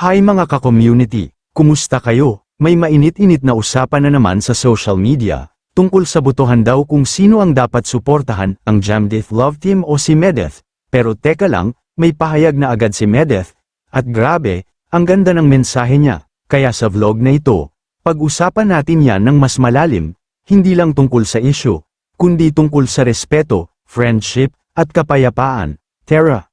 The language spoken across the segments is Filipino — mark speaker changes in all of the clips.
Speaker 1: Hi mga ka-community, kumusta kayo? May mainit-init na usapan na naman sa social media, tungkol sa botohan daw kung sino ang dapat suportahan, ang Jamdith Love Team o si Medeth. Pero teka lang, may pahayag na agad si Medeth, at grabe, ang ganda ng mensahe niya, kaya sa vlog na ito, pag-usapan natin yan ng mas malalim, hindi lang tungkol sa issue, kundi tungkol sa respeto, friendship, at kapayapaan. Tara!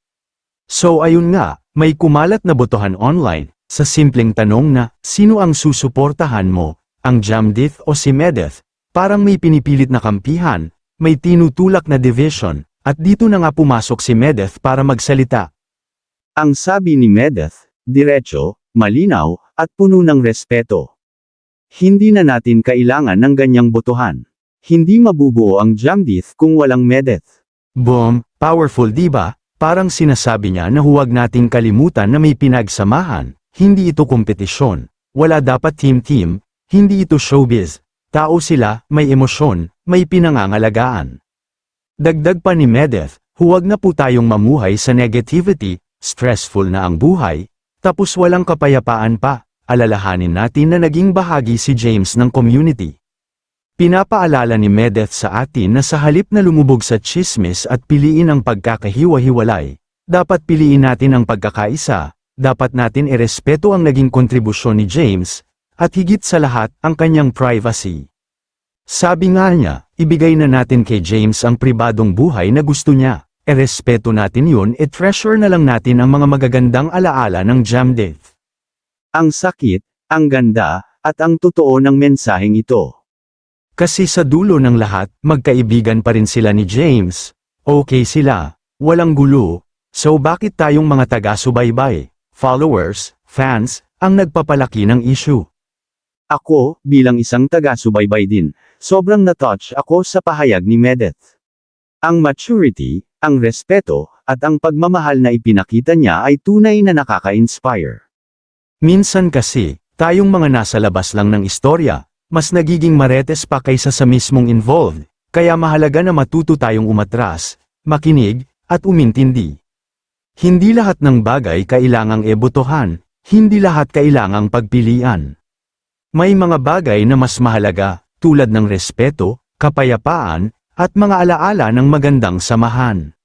Speaker 1: So ayun nga, may kumalat na botohan online, sa simpleng tanong na, sino ang susuportahan mo, ang Jamdith o si Medeth? Parang may pinipilit na kampihan, may tinutulak na division, at dito na nga pumasok si Medeth para magsalita.
Speaker 2: Ang sabi ni Medeth, diretso, malinaw, at puno ng respeto. Hindi na natin kailangan ng ganyang botohan. Hindi mabubuo ang Jamdith kung walang Medeth.
Speaker 1: Boom, powerful diba? Parang sinasabi niya na huwag nating kalimutan na may pinagsamahan, hindi ito kompetisyon, wala dapat team-team, hindi ito showbiz, tao sila, may emosyon, may pinangangalagaan. Dagdag pa ni Medeth, huwag na po tayong mamuhay sa negativity, stressful na ang buhay, tapos walang kapayapaan pa, alalahanin natin na naging bahagi si James ng community. Pinapaalala ni Medeth sa atin na sa halip na lumubog sa chismis at piliin ang pagkakahiwa-hiwalay, dapat piliin natin ang pagkakaisa, dapat natin irespeto ang naging kontribusyon ni James, at higit sa lahat ang kanyang privacy. Sabi nga niya, ibigay na natin kay James ang pribadong buhay na gusto niya, erespeto natin yun e treasure na lang natin ang mga magagandang alaala ng Jamdeth.
Speaker 2: Ang sakit, ang ganda, at ang totoo ng mensaheng ito.
Speaker 1: Kasi sa dulo ng lahat, magkaibigan pa rin sila ni James. Okay sila, walang gulo. So bakit tayong mga taga-subaybay, followers, fans, ang nagpapalaki ng issue?
Speaker 2: Ako, bilang isang taga-subaybay din, sobrang na-touch ako sa pahayag ni Medeth. Ang maturity, ang respeto, at ang pagmamahal na ipinakita niya ay tunay na nakaka-inspire.
Speaker 1: Minsan kasi, tayong mga nasa labas lang ng istorya, mas nagiging maretes pa kaysa sa mismong involved, kaya mahalaga na matuto tayong umatras, makinig, at umintindi. Hindi lahat ng bagay kailangang ebotohan, hindi lahat kailangang pagpilian. May mga bagay na mas mahalaga, tulad ng respeto, kapayapaan, at mga alaala ng magandang samahan.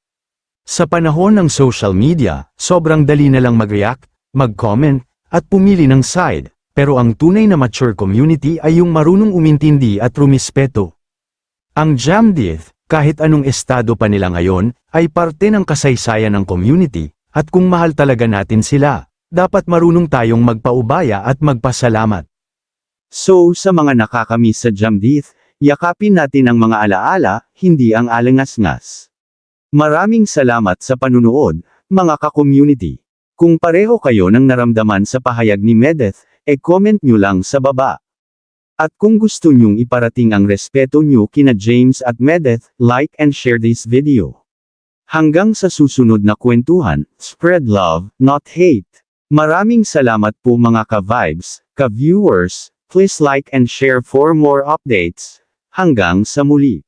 Speaker 1: Sa panahon ng social media, sobrang dali na lang mag-react, mag-comment, at pumili ng side, pero ang tunay na mature community ay yung marunong umintindi at rumispeto. Ang Jamdith, kahit anong estado pa nila ngayon, ay parte ng kasaysayan ng community, at kung mahal talaga natin sila, dapat marunong tayong magpaubaya at magpasalamat.
Speaker 2: So, sa mga nakakamiss sa Jamdith, yakapin natin ang mga alaala, hindi ang alangas-ngas. Maraming salamat sa panunood, mga ka-community. Kung pareho kayo ng naramdaman sa pahayag ni Medeth, e-comment nyo lang sa baba. At kung gusto nyong iparating ang respeto nyo kina James at Medeth, like and share this video. Hanggang sa susunod na kwentuhan, spread love, not hate. Maraming salamat po mga ka-vibes, ka-viewers, please like and share for more updates. Hanggang sa muli.